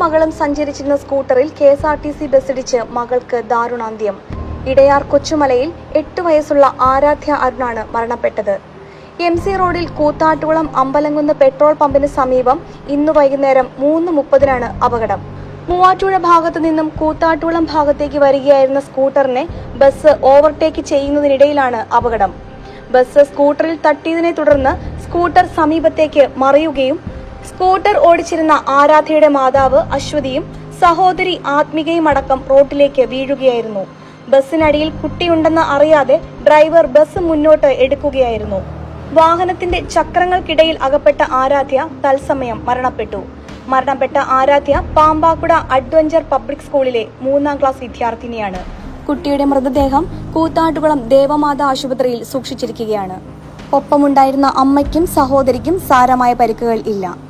മകളും സഞ്ചരിച്ചിരുന്ന സ്കൂട്ടറിൽ K S R T C ബസ്സിടിച്ച് മകൾക്ക് ദാരുണാന്ത്യം. ഇടയാർ കൊച്ചുമലയിൽ എട്ട് വയസ്സുള്ള ആരാധ്യ അരുണാണ് മരണപ്പെട്ടത്. എം സി റോഡിൽ കൂത്താട്ടുകുളം അമ്പലംകുന്ന് പെട്രോൾ പമ്പിന് സമീപം ഇന്ന് വൈകുന്നേരം മൂന്ന് മുപ്പതിനാണ് അപകടം. മൂവാറ്റുപുഴ ഭാഗത്തു നിന്നും കൂത്താട്ടുകുളം ഭാഗത്തേക്ക് വരികയായിരുന്ന സ്കൂട്ടറിനെ ബസ് ഓവർടേക്ക് ചെയ്യുന്നതിനിടയിലാണ് അപകടം. ബസ് സ്കൂട്ടറിൽ തട്ടിയതിനെ തുടർന്ന് സ്കൂട്ടർ സമീപത്തേക്ക് മറിയുകയും സ്കൂട്ടർ ഓടിച്ചിരുന്ന ആരാധയുടെ മാതാവ് അശ്വതിയും സഹോദരി ആത്മികയും അടക്കം റോട്ടിലേക്ക് വീഴുകയായിരുന്നു. ബസ്സിനടിയിൽ കുട്ടിയുണ്ടെന്ന് അറിയാതെ ഡ്രൈവർ ബസ് മുന്നോട്ട് എടുക്കുകയായിരുന്നു. വാഹനത്തിന്റെ ചക്രങ്ങൾക്കിടയിൽ അകപ്പെട്ട ആരാധ്യ തത്സമയം മരണപ്പെട്ടു. മരണപ്പെട്ട ആരാധ്യ പാമ്പാക്കുട അഡ്വഞ്ചർ പബ്ലിക് സ്കൂളിലെ മൂന്നാം ക്ലാസ് വിദ്യാർത്ഥിനിയാണ്. കുട്ടിയുടെ മൃതദേഹം കൂത്താട്ടുകുളം ദേവമാതാ ആശുപത്രിയിൽ സൂക്ഷിച്ചിരിക്കുകയാണ്. ഒപ്പമുണ്ടായിരുന്ന അമ്മയ്ക്കും സഹോദരിക്കും സാരമായ പരിക്കുകൾ ഇല്ല.